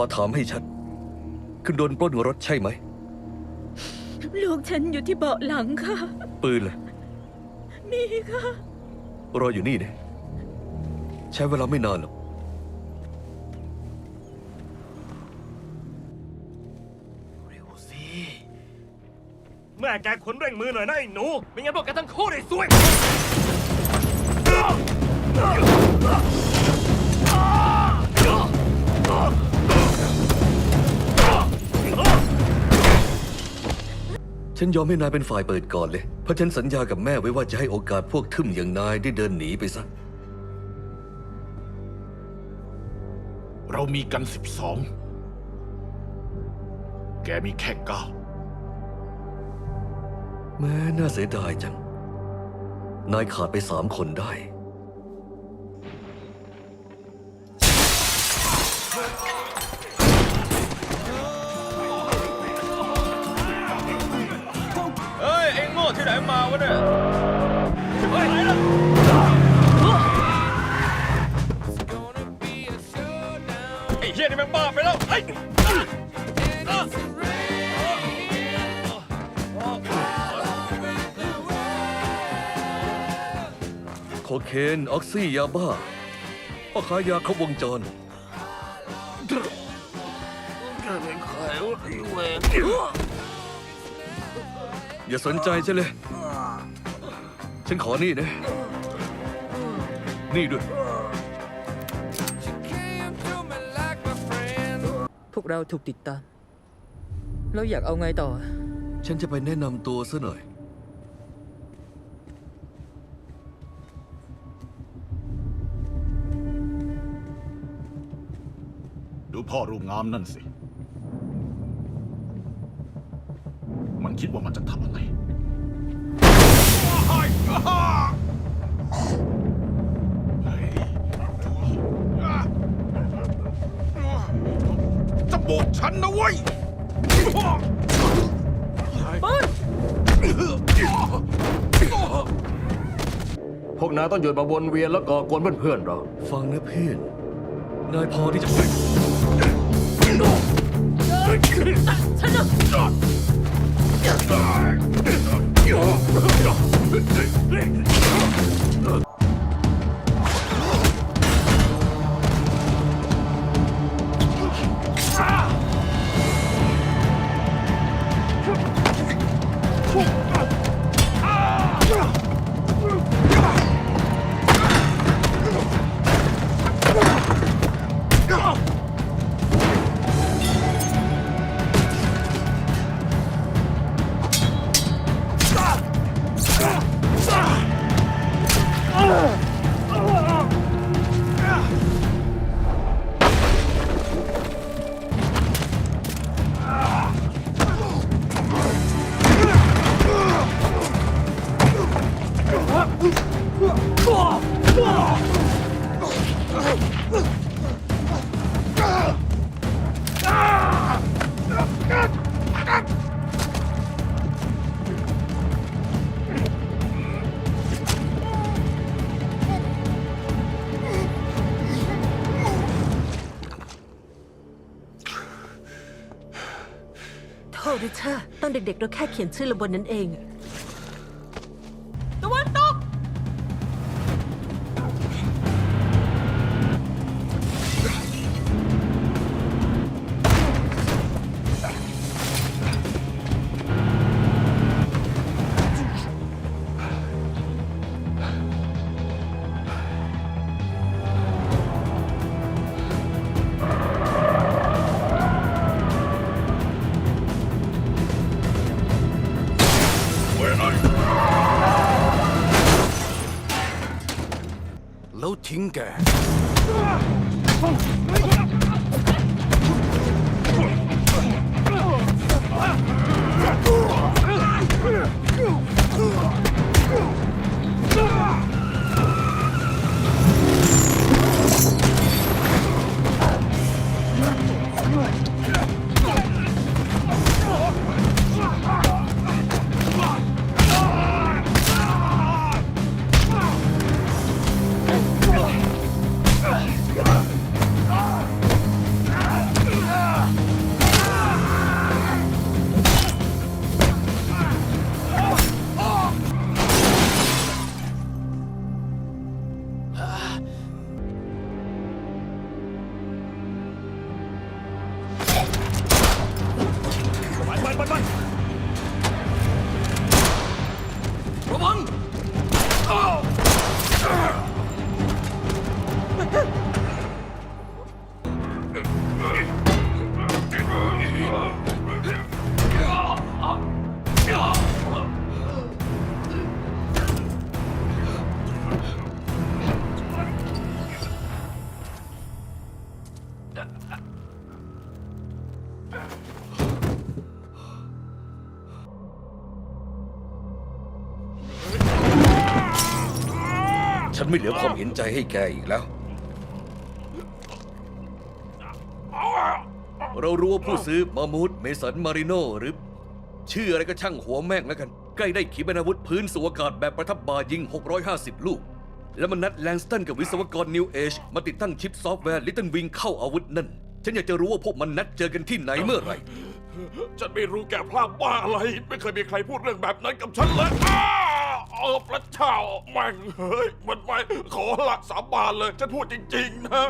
อถามให้ชัด คุณโดนปล้นรถใช่ไหม ลูกฉันอยู่ที่เบาะหลังค่ะ ปืนเลยมีค่ะ รออยู่นี่นะใช้เวลาไม่นานหรอก เร็วสิแม่แกขนเร่งมือหน่อยนะไอ้หนู ไม่งั้นพวกแกทั้งคู่ได้ซวย ฉันยอมให้นายเป็นฝ่ายเปิดก่อนเลย เพราะฉันสัญญากับแม่ไว้ว่าจะให้โอกาสพวกทึมอย่างนายได้เดินหนีไปซะ เรามีกันสิบสอง แกมีแค่เก้า แม้น่าเสียดายจัง นายขาดไปสามคนได้าวะเนี่ยเฮ้ยไอ้เฮียนี่แม่งบ้าไปแล้วไอ้โคเคนออกซี่ยาบ้าพ่อค้ายาครบวงจร อย่าสนใจฉันเลย ฉันขอนี่นะ นี่ด้วย พวกเราถูกติดตาม เราอยากเอาไงต่อ ฉันจะไปแนะนำตัวซะหน่อย ดูพ่อรูปงามนั่นสิ มันคิดว่ามันจะทำอะไร จะโบกฉันนะเว้ยพวกนายต้องหยุดมาวนเวียนแล้วก่อกวนเพื่อนๆเรา ฟังนะเพื่อน นายพอที่จะ ริชอร์ตอนเด็กๆ เราแค่เขียนชื่อลงบนนั้นเอง แล้ว ฉันไม่เหลือความเห็นใจให้แกอีกแล้ว เรารู้ว่าผู้ซื้อมามูดเมสันมาริโนหรือ ชื่ออะไรก็ช่างหัวแม่งแล้วกัน ใกล้ได้ขีปนาวุธพื้นสู่อากาศแบบประทับบายิง 650 ลูก แล้วมันนัดแลงสตันกับวิศวกรนิวเอชมาติดตั้งชิปซอฟต์แวร์ลิตเติ้ลวิงเข้าอาวุธนั่น ฉันอยากจะรู้ว่าพวกมันนัดเจอกันที่ไหนเมื่อไหร่ ฉันไม่รู้แกพลาดบ้าอะไร ไม่เคยมีใครพูดเรื่องแบบนั้นกับฉันเลย เออพระเจ้าแม่งเฮ้ยมันไม่ขอละสาบานเลย ฉันพูดจริง ๆ นะ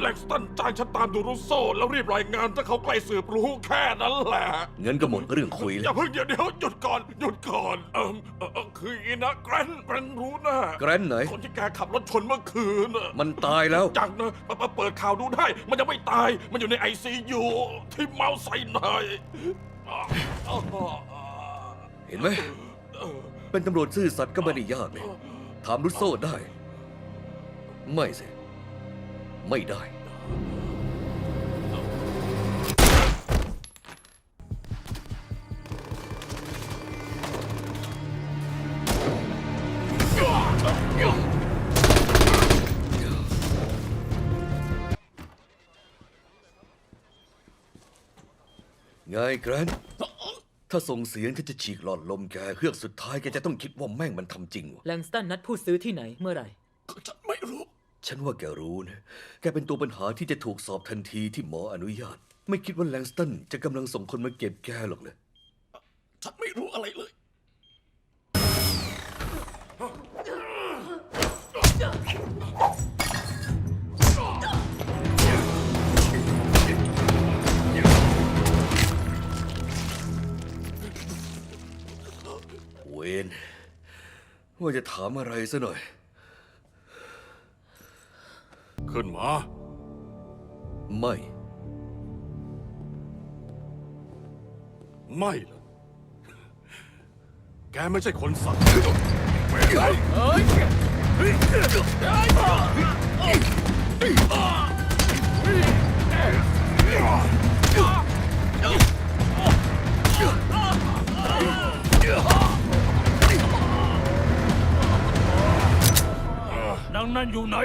แล็กสตันจ้างฉันตามดูรุสโซ แล้วรีบรายงานถ้าเขาใกล้สืบรู้แค่นั้นแหละเงินก็หมดเรื่องคุยอแล้ย่าวเพิ่งเดี๋ยวเดี๋ยวหยุดก่อนหยุดก่อนเออเออเออคืออย่างนี้นะแกรนแกรนรู้นะแกรนไหน คนที่แกขับรถชนเมื่อคืนน่ะ มันตายแล้ว จังนะมามาเปิดข่าวดูได้ มันยังไม่ตาย มันอยู่ในไอซียูที่เมาใส่หน่อยอ่าอ่าอ่าเห็นไหม เเป็นตำรวจซื่อสัตย์ก็ไม่ได้ยากเลย ถามรุสโซได้ ไม่สิ ไม่ได้ ไงแกรนท์ ถ้าส่งเสียงที่จะฉีกหลอดลมแกเฮือกสุดท้ายแกจะต้องคิดว่าแม่งมันทำจริงวะแลงสตันนัดผู้ซื้อที่ไหนเมื่อไหร่ ฉันไม่รู้ ฉันว่าแกรู้นะ แกเป็นตัวปัญหาที่จะถูกสอบทันทีที่หมออนุญาต ไม่คิดว่าแลงสตันจะกำลังส่งคนมาเก็บแกหรอกเลย ฉันไม่รู้อะไรเลย ว่าจะถามอะไรซะหน่อย ขึ้นมา ไม่ ไม่เหรอแกไม่ใช่คนสัตว์ดัง นั้นอยู่ไหน